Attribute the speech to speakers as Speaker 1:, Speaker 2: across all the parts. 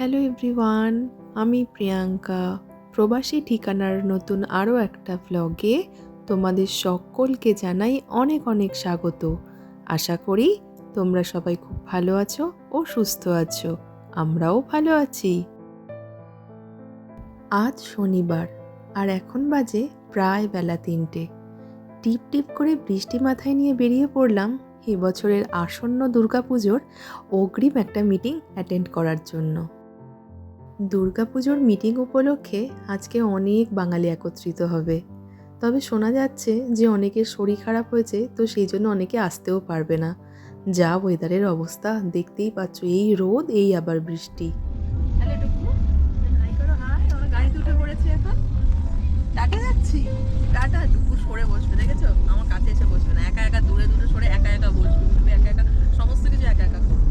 Speaker 1: Hello everyone আমি প্রিয়াঙ্কা। প্রবাসী ঠিকানার নতুন আরও একটা ব্লগে তোমাদের সকলকে জানাই অনেক অনেক স্বাগত। আশা করি তোমরা সবাই খুব ভালো আছো ও সুস্থ আছো। আমরাও ভালো আছি। আজ শনিবার, আর এখন বাজে প্রায় বেলা তিনটে। টিপ টিপ করে বৃষ্টি মাথায় নিয়ে বেরিয়ে পড়লাম এবছরের আসন্ন দুর্গাপুজোর অগ্রিম একটা মিটিং অ্যাটেন্ড করার জন্য। দুর্গাপুজোর মিটিং উপলক্ষে আজকে অনেক বাঙালি একত্রিত হবে। তবে শোনা যাচ্ছে যে অনেকের শরীর খারাপ হয়েছে, তো সেই জন্য অনেকে আসতেও পারবে না। যা ওয়েদারের অবস্থা, দেখতেই পাচ্ছ এই রোদ, এই আবার বৃষ্টি।
Speaker 2: যাচ্ছি। সরে বসবে, দেখেছ? আমার কাছে এসে বসবে না। একা একা দূরে সরে একা একা বসবে। একা একা, সমস্ত কিছু একা একা করবে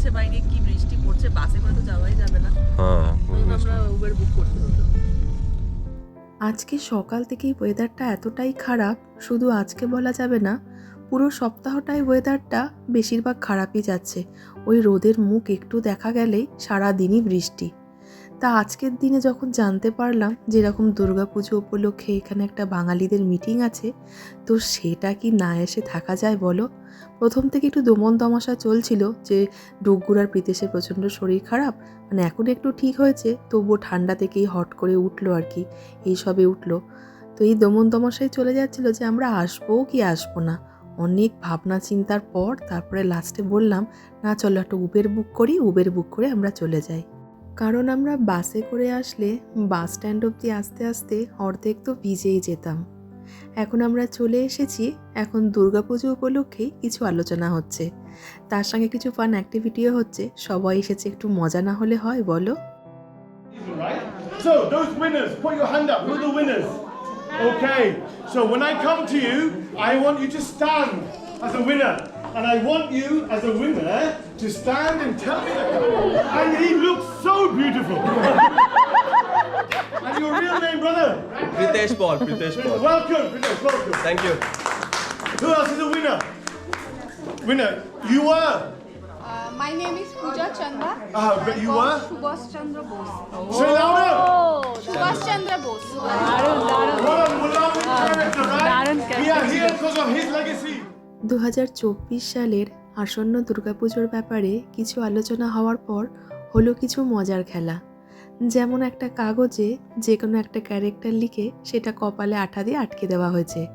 Speaker 2: পড়ছে বাইরে কি বৃষ্টি পড়ছে বাসে করে তো যাওয়াই যাবে না।
Speaker 3: হ্যাঁ
Speaker 2: আমরা উবের বুক করতে হতো
Speaker 1: আজকে সকাল থেকেই ওয়েদারটা এতটাই খারাপ শুধু আজকে বলা যাবে না পুরো সপ্তাহটাই ওয়েদারটা বেশিরভাগ খারাপই যাচ্ছে। ওই রোদের মুখ একটু দেখা গেলেই সারাদিনই বৃষ্টি। তা আজকের দিনে যখন জানতে পারলাম যে এরকম দুর্গাপুজো উপলক্ষে এখানে একটা বাঙালিদের মিটিং আছে, তো সেটা কি না এসে থাকা যায় বলো? প্রথম থেকে একটু দমন তমাশা চলছিল যে ডুগুর আর প্রীতেশের প্রচণ্ড শরীর খারাপ মানে এখন একটু ঠিক হয়েছে, তবুও ঠান্ডা থেকেই হট করে উঠল আর কি, এই সবে উঠল। তো এই দমন তমাশায় চলে যাচ্ছিল যে আমরা আসব কি আসব না। অনেক ভাবনা চিন্তার পর তারপরে লাস্টে বললাম, না চলো একটা উবের বুক করি উবের বুক করে আমরা চলে যাই। কারণ আমরা বাসে করে আসলে বাস স্ট্যান্ড অবধি আস্তে আস্তে অর্ধেক তো ভিজেই যেতাম। এখন আমরা চলে এসেছি এখন দুর্গা পুজো উপলক্ষেই কিছু আলোচনা হচ্ছে। তার সঙ্গে কিছু ফান অ্যাক্টিভিটিও হচ্ছে। সবাই এসেছে একটু মজা না হলে হয় বলো?
Speaker 4: Okay, to stand and tell me that. And he looks so beautiful. and your real name, brother?
Speaker 3: Pritesh Paul, Pritesh Paul.
Speaker 4: Welcome, Pritesh, welcome.
Speaker 3: Thank you.
Speaker 4: Who else is a winner? Winner. You were.
Speaker 5: Uh, my name is Pooja Chanda.
Speaker 4: Ah, but you were?
Speaker 5: Subhash Chandra Bose.
Speaker 4: Say louder.
Speaker 5: Subhash Chandra Bose. Darun, Darun.
Speaker 4: What a beloved character, right? Darun We are here because of his legacy.
Speaker 1: দু হাজার চব্বিশ সালের আসন্ন দুর্গাপুজোর ব্যাপারে কিছু আলোচনা হওয়ার পর হলো কিছু মজার খেলা। যেমন একটা কাগজে যে কোনো একটা ক্যারেক্টার লিখে সেটা কপালে আঠা দিয়ে আটকে দেওয়া হয়েছে।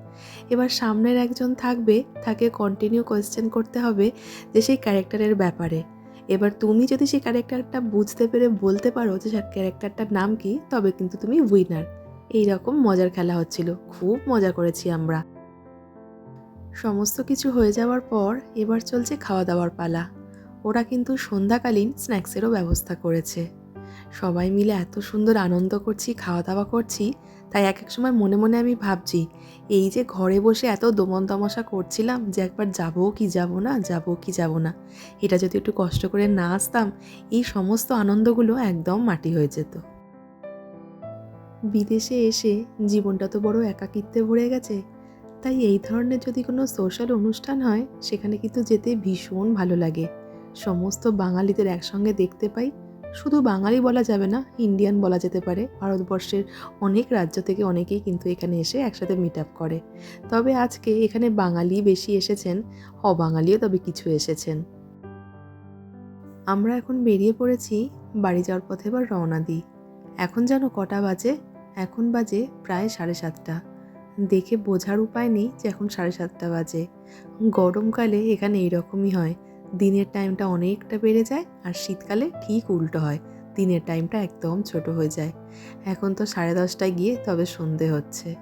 Speaker 1: এবার সামনের একজন থাকবে, তাকে কন্টিনিউ কোয়েশ্চেন করতে হবে যে সেই ক্যারেক্টারের ব্যাপারে। এবার তুমি যদি সেই ক্যারেক্টারটা বুঝতে পেরে বলতে পারো যে সেই ক্যারেক্টারটার নাম কি, তবে কিন্তু তুমি উইনার এই রকম মজার খেলা হচ্ছিল। খুব মজা করেছি আমরা। সমস্ত কিছু হয়ে যাওয়ার পর এবার চলছে খাওয়া দাওয়ার পালা। ওরা কিন্তু সন্ধ্যাকালীন স্ন্যাক্সেরও ব্যবস্থা করেছে। সবাই মিলে এত সুন্দর আনন্দ করছি খাওয়া দাওয়া করছি, তাই এক এক সময় মনে মনে আমি ভাবছি, এই যে ঘরে বসে এত দমন তমাশা করছিলাম যে একবার যাব কি যাব না, যাব কি যাব না, এটা যদি একটু কষ্ট করে না আসতাম, এই সমস্ত আনন্দগুলো একদম মাটি হয়ে যেত। বিদেশে এসে জীবনটা তো বড় একাকিত্বে ভরে গেছে তাই এই ধরনের যদি কোনো সোশ্যাল অনুষ্ঠান হয়, সেখানে কিন্তু যেতে ভীষণ ভালো লাগে। সমস্ত বাঙালিদের একসঙ্গে দেখতে পাই। শুধু বাঙালি বলা যাবে না ইন্ডিয়ান বলা যেতে পারে। ভারতবর্ষের অনেক রাজ্য থেকে অনেকেই কিন্তু এখানে এসে একসাথে মিট আপ করে। তবে আজকে এখানে বাঙালি বেশি এসেছেন, অবাঙালিও তবে কিছু এসেছেন। আমরা এখন বেরিয়ে পড়েছি, বাড়ি যাওয়ার পথে এবার রওনা দিই। এখন যেন কটা বাজে? এখন বাজে প্রায় সাড়ে সাতটা। দেখে বোঝার উপায় নেই যে এখন সাড়ে সাতটা বাজে। গরমকালে এখানে এইরকমই হয়। দিনের টাইমটা অনেকটা বেড়ে যায় আর শীতকালে ঠিক উল্টো হয়। দিনের টাইমটা একদম ছোট হয়ে যায়। এখন তো সাড়ে দশটায় গিয়ে তবে সন্ধে হচ্ছে।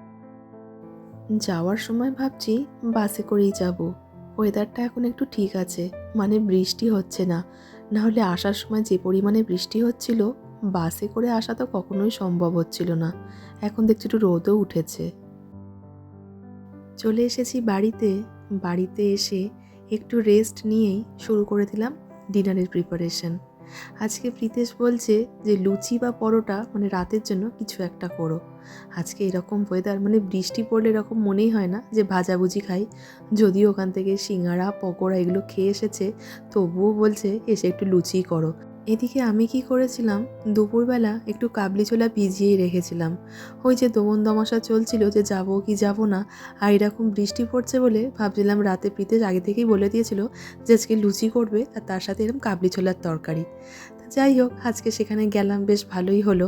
Speaker 1: যাওয়ার সময় ভাবছি বাসে করেই যাব। ওয়েদারটা এখন একটু ঠিক আছে মানে বৃষ্টি হচ্ছে না। না হলে আসার সময় যে পরিমাণে বৃষ্টি হচ্ছিল, বাসে করে আসা তো কখনোই সম্ভব হচ্ছিল না। এখন দেখছি একটু রোদও উঠেছে। চলে এসেছি বাড়িতে। বাড়িতে এসে একটু রেস্ট নিয়েই শুরু করে দিলাম ডিনারের প্রিপারেশন আজকে প্রীতেশ বলছে যে, লুচি বা পরোটা মানে রাতের জন্য কিছু একটা করো। আজকে এরকম ওয়েদার মানে বৃষ্টি পড়লে এরকম মনেই হয় না যে, ভাজাভুজি খাই। যদিও ওখান থেকে সিঙ্গারা, পকোড়া এগুলো খেয়ে এসেছে, তবুও বলছে এসে একটু লুচি করো। এদিকে আমি কি করেছিলাম? দুপুরবেলা একটু কাবলি ছোলা ভিজিয়েই রেখেছিলাম। ওই যে দমন দমাশা চলছিল যে যাব কি যাব না, আর এরকম বৃষ্টি পড়ছে বলে ভাবছিলাম রাতে প্রীতেশ আগে থেকেই বলে দিয়েছিল যে আজকে লুচি করবে আর তার সাথে এরকম কাবলি ছোলার তরকারি। যাই হোক, আজকে সেখানে গেলাম, বেশ ভালোই হলো।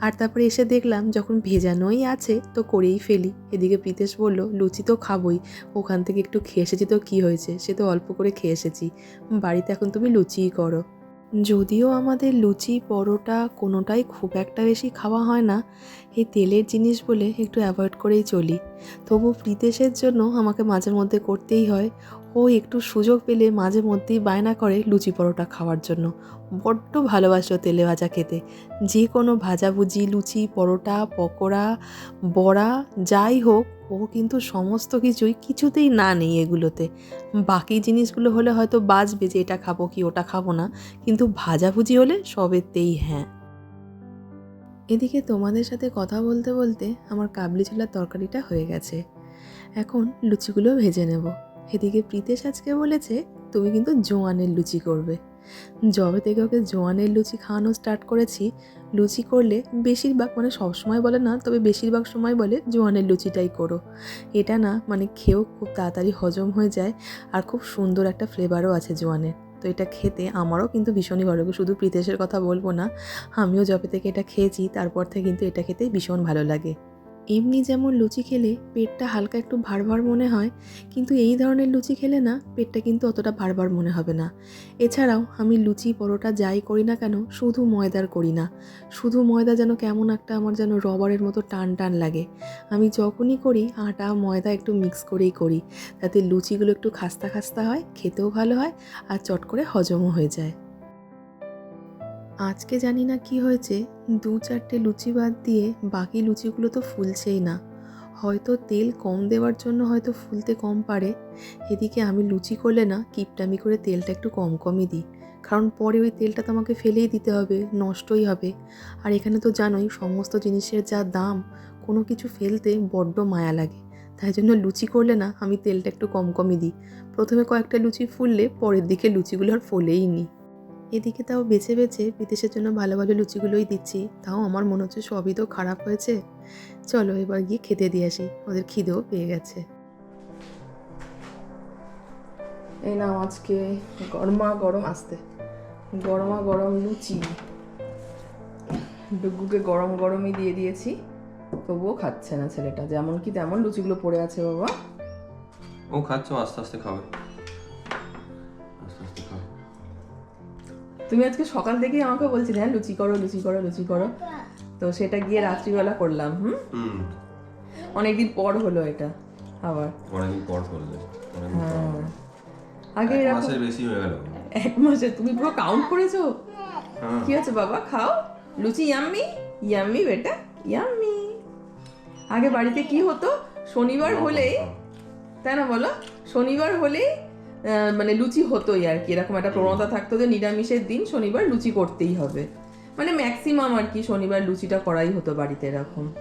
Speaker 1: আর তারপরে এসে দেখলাম যখন ভেজানোই আছে তো করেই ফেলি। এদিকে প্রীতেশ বলল, লুচি তো খাবোই, ওখান থেকে একটু খেয়ে এসেছি তো কী হয়েছে? সে তো অল্প করে খেয়ে এসেছি। বাড়িতে এখন তুমি লুচিই করো। যদিও আমাদের লুচি, পরোটা কোনোটাই খুব একটা বেশি খাওয়া হয় না, এই তেলের জিনিস বলে একটু অ্যাভয়েড করেই চলি। তবু প্রীতেশের জন্য আমাকে মাঝে মধ্যে করতেই হয়। ও একটু সুযোগ পেলে মাঝে মধ্যেই বায়না করে লুচি পরোটা খাওয়ার জন্য। বড্ড ভালোবাসে তেলে ভাজা খেতে। যে কোনো ভাজাভুজি লুচি, পরোটা, পকোড়া, বড়া, যাই হোক, ও কিন্তু সমস্ত কিছুই কিছুতেই না নেই এগুলোতে। বাকি জিনিসগুলো হলে হয়তো বাজবে যে এটা খাব কি ওটা খাব না, কিন্তু ভাজাভুজি হলে সবেতেই হ্যাঁ। এদিকে তোমাদের সাথে কথা বলতে বলতে আমার কাবলি ছোলার তরকারিটা হয়ে গেছে। এখন লুচিগুলো ভেজে নেব। এদিকে প্রীতেশ আজকে বলেছে, তুমি কিন্তু জোয়ানের লুচি করবে। যবে থেকে ওকে জোয়ানের লুচি খাওয়ানো স্টার্ট করেছি, লুচি করলে বেশিরভাগ মানে সবসময় বলে না, তবে বেশিরভাগ সময় বলে জোয়ানের লুচিটাই করো। এটা না মানে খেয়েও খুব তাড়াতাড়ি হজম হয়ে যায় আর খুব সুন্দর একটা ফ্লেভারও আছে জোয়ানের। তো এটা খেতে আমারও কিন্তু ভীষণই ভালো লাগে। শুধু প্রীতেশের কথা বলব না, আমিও যবে থেকে এটা খেয়েছি, তারপর থেকে কিন্তু এটা খেতে ভীষণ ভালো লাগে। এমনি যেমন লুচি খেলে পেটটা হালকা একটু ভার মনে হয়, কিন্তু এই ধরনের লুচি খেলে না পেটটা কিন্তু অতটা ভার ভার মনে হবে না। এছাড়াও আমি লুচি, পরোটা যাই করি না কেন শুধু ময়দার করি না। শুধু ময়দা যেন কেমন একটা আমার যেন রবারের মতো টান টান লাগে। আমি যখনই করি আটা, ময়দা একটু মিক্স করেই করি। তাতে লুচিগুলো একটু খাস্তা খাস্তা হয়, খেতেও ভালো হয় আর চট করে হজমও হয়ে যায়। আজকে জানি না কি হয়েছে, দু চারটে লুচি বাদ দিয়ে বাকি লুচিগুলো তো ফুলছেই না। হয়তো তেল কম দেওয়ার জন্য হয়তো ফুলতে কম পারে। এদিকে আমি লুচি করলে না কিপটামি করে তেলটা একটু কম কমই দিই। কারণ পরে ওই তেলটা তো আমাকে ফেলেই দিতে হবে, নষ্টই হবে। আর এখানে তো জানোই সমস্ত জিনিসের যা দাম, কোনো কিছু ফেলতে বড্ড মায়া লাগে। তাই জন্য লুচি করলে না আমি তেলটা একটু কম কমই দিই। প্রথমে কয়েকটা লুচি ফুললে পরের দিকে লুচিগুলো আর ফোলেই নি। এদিকে তাও বেছে বেছে বিদেশের জন্য ভালো ভালো লুচিগুলোই দিচ্ছি, তাও আমার মনে হচ্ছে সবই তো খারাপ হয়েছে। চলো এবার গিয়ে খেতে দিয়ে আসি, ওদের খিদেও পেয়ে গেছে। এই নাও আজকে গরমা গরম আসতে, গরমা গরম লুচি। ডুগুকে গরম গরমই দিয়ে দিয়েছি, তবুও খাচ্ছে না ছেলেটা, যেমন কি তেমন লুচিগুলো পড়ে আছে বাবা।
Speaker 3: ও খাচ্ছে আস্তে আস্তে খাবে।
Speaker 1: তুমি আজকে সকাল থেকেই আমাকে বলছিলে হ্যাঁ লুচি করো লুচি করো লুচি করো। তো সেটা গিয়ে রাত্রিবেলা করলাম হুম? অনেকদিন পর হলো এটা আবার।
Speaker 3: অনেকদিন পর করলে
Speaker 1: হ্যাঁ। আগে এরকম
Speaker 3: মাসের বেশি হয়ে গেল।
Speaker 1: এক মাসে তুমি পুরো কাউন্ট করেছ?
Speaker 3: হ্যাঁ।
Speaker 1: কি আছে বাবা খাও? লুচি ইয়াম্মি ইয়াম্মি বেটা ইয়াম্মি আগে বাড়িতে কি হতো? শনিবার হলেই তাই না বলো? শনিবার হলেই মানে লুচি হতোই আর কি। এরকম একটা প্রবণতা থাকতো যে নিরামিষের দিন শনিবার লুচি করতেই হবে। মানে ম্যাক্সিমাম আর কি শনিবার লুচিটা করাই হতো বাড়িতে এরকম।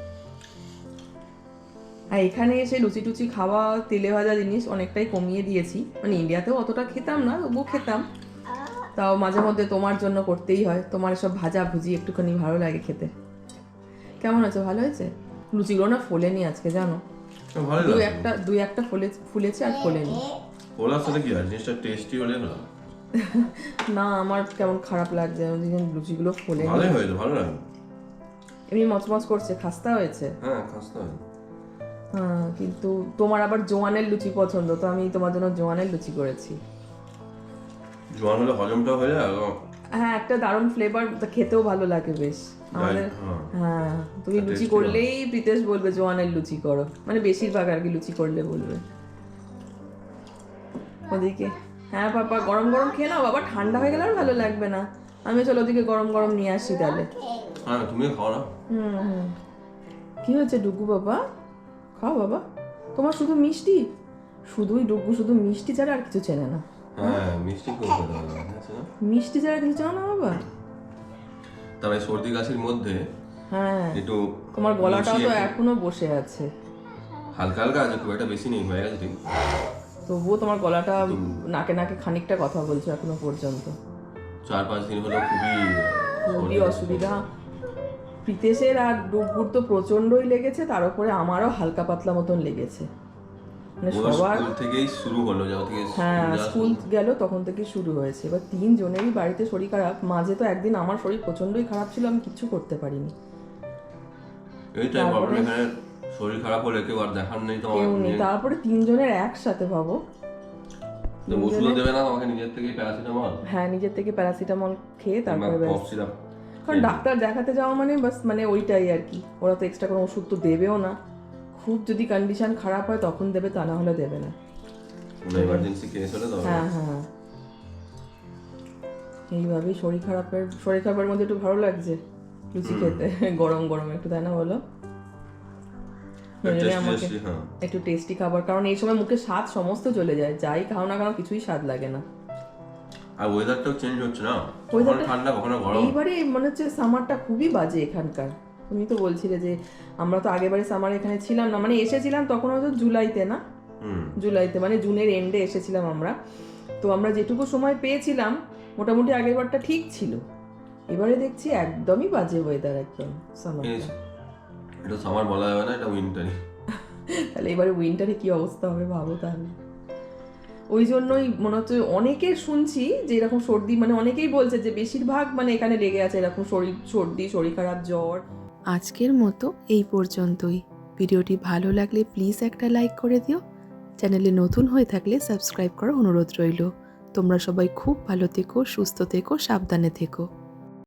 Speaker 1: আর এখানে এসে লুচি টুচি খাওয়া তেলে ভাজা জিনিস অনেকটাই কমিয়ে দিয়েছি। মানে ইন্ডিয়াতেও অতটা খেতাম না তবুও খেতাম। তাও মাঝে মধ্যে তোমার জন্য করতেই হয়। তোমার সব ভাজা ভুজি একটুখানি ভালো লাগে খেতে। কেমন আছে? ভালো হয়েছে? লুচিগুলো না ফোলেনি আজকে জানো? দুই একটা দুই একটা ফলে ফুলেছে আর ফোলেনি।
Speaker 3: ওলার সাথে কি হয়? জিনিসটা টেস্টি হলে না?
Speaker 1: না আমার কেমন খারাপ লাগছে? আমি দেখলাম লুচিগুলো ফোলেনি
Speaker 3: ভালোই হয়েছে ভালো লাগে।
Speaker 1: এমনি মচমচ করছে খাস্তা হয়েছে?
Speaker 3: হ্যাঁ খাস্তা হয়
Speaker 1: হ্যাঁ কিন্তু তোমার আবার জোয়ানের লুচি পছন্দ তো আমি তোমার জন্য জোয়ানের লুচি করেছি।
Speaker 3: জোয়ান হলে হজমটা হয়ে যায়
Speaker 1: হ্যাঁ একটা দারুণ ফ্লেভার খেতেও ভালো লাগে বেশ। আমাদের
Speaker 3: হ্যাঁ।
Speaker 1: হ্যাঁ তুমি লুচি করলেই প্রীতেশ বলবে জোয়ানের লুচি করো। মানে বেশিরভাগ আর কি লুচি করলে বলবে। ওদিকে। হ্যাঁ পাপা গরম গরম খেয়ে নাও বাবা ঠান্ডা হয়ে গেলে আর ভালো লাগবে না। আমি চলো ওদিকে গরম গরম নিয়ে আসি তাহলে।
Speaker 3: হ্যাঁ তুমি খাও না?
Speaker 1: হুম কি হয়েছে ডুগু বাবা? খাও বাবা। তোমার শুধু মিষ্টি? শুধুই ডুগু শুধু মিষ্টি ছাড়া আর কিছু চেনে না।
Speaker 3: হ্যাঁ মিষ্টি
Speaker 1: মিষ্টি ছাড়া কিছু চাও না বাবা?
Speaker 3: তবে সর্দি কাশির মধ্যে
Speaker 2: হ্যাঁ
Speaker 3: একটু
Speaker 2: তোমার গলাটাও তো এখনও বসে আছে।
Speaker 3: হালকা হালকা আছে খুব একটা বেশি নেই হয়ে গেছে ঠিক।
Speaker 2: তবুও তোমার গলাটা নাকে নাকে খানিকটা কথা বলছো এখনও পর্যন্ত।
Speaker 3: চার পাঁচ দিন হলো খুবই
Speaker 2: খুবই অসুবিধা। প্রীতেশের আর ডুবগুর তো প্রচন্ডই লেগেছে তার উপরে আমারও হালকা পাতলা মতন লেগেছে। মানে সবার
Speaker 3: থেকেই শুরু হলো যখন থেকে
Speaker 2: হ্যাঁ স্কুল গেল তখন থেকে শুরু হয়েছে। এবার তিনজনেরই বাড়িতে শরীর খারাপ মাঝে তো একদিন আমার শরীর প্রচন্ডই খারাপ ছিল আমি কিচ্ছু করতে পারিনি।
Speaker 3: এইটাই প্রবলেম শরীর খারাপ হলে কেউ আর দেখার নেই
Speaker 2: কেউ নেই। তারপরে তিনজনের একসাথে ভাবো।
Speaker 3: তো ওষুধও দেবে না তোমাকে নিজের থেকেই প্যারাসিটামল?
Speaker 2: হ্যাঁ নিজের থেকে প্যারাসিটামল খেয়ে তারপরে ব্যাস। কারণ ডাক্তার দেখাতে যাওয়া মানে বাস মানে ওইটাই আর কি। ওরা তো এক্সট্রা কোনো ওষুধ তো দেবেও না। খুব যদি কন্ডিশন খারাপ হয় তখন দেবে তা না হলে দেবে না।
Speaker 3: কোনো এমার্জেন্সি কেস হলে তবে
Speaker 2: হ্যাঁ হ্যাঁ। এইভাবেই শরীর খারাপের শরীর খারাপের মধ্যে একটু ভালো লাগছে। লুচি খেতে গরম গরম একটু তাই না বলো? ওই আমাকে
Speaker 3: হ্যাঁ।
Speaker 2: একটু টেস্টি খাবার। কারণ এই সময় মুখে স্বাদ সমস্ত চলে যায়। যাই খাও না কেন কিছুই স্বাদ লাগে না।
Speaker 3: আর ওয়েদারটাও চেঞ্জ হচ্ছে না? কখনো ঠান্ডা কখনো গরম।
Speaker 2: এইবারে মনে হচ্ছে সামারটা খুবই বাজে এখানকার। তুমি তো বলছিলে যে আমরা তো আগেবারে সামার এখানে ছিলাম না। মানে এসেছিলাম তখন হয়তো জুলাইতে না? জুলাইতে মানে জুনের এন্ডে এসেছিলাম আমরা। তো আমরা যেটুকু সময় পেয়েছিলাম মোটামুটি আগেরবারটা ঠিক ছিল। এবারে দেখছি একদমই বাজে ওয়েদার একদম সামার
Speaker 3: এটা সামার বলা যাবে না এটা উইন্টারই
Speaker 2: তাহলে এবারে উইন্টারে কি অবস্থা হবে ভাবো তাহলে। ওই জন্যই মনে হচ্ছে অনেকের শুনছি যে এরকম সর্দি মানে অনেকেই বলছে যে বেশিরভাগ মানে এখানে লেগে আছে এরকম শরীর সর্দি শরীর খারাপ জ্বর।
Speaker 1: আজকের মতো এই পর্যন্তই। ভিডিওটি ভালো লাগলে প্লিজ একটা লাইক করে দিও। চ্যানেলে নতুন হয়ে থাকলে সাবস্ক্রাইব করার অনুরোধ রইল। তোমরা সবাই খুব ভালো থেকো সুস্থ থেকো সাবধানে থেকো।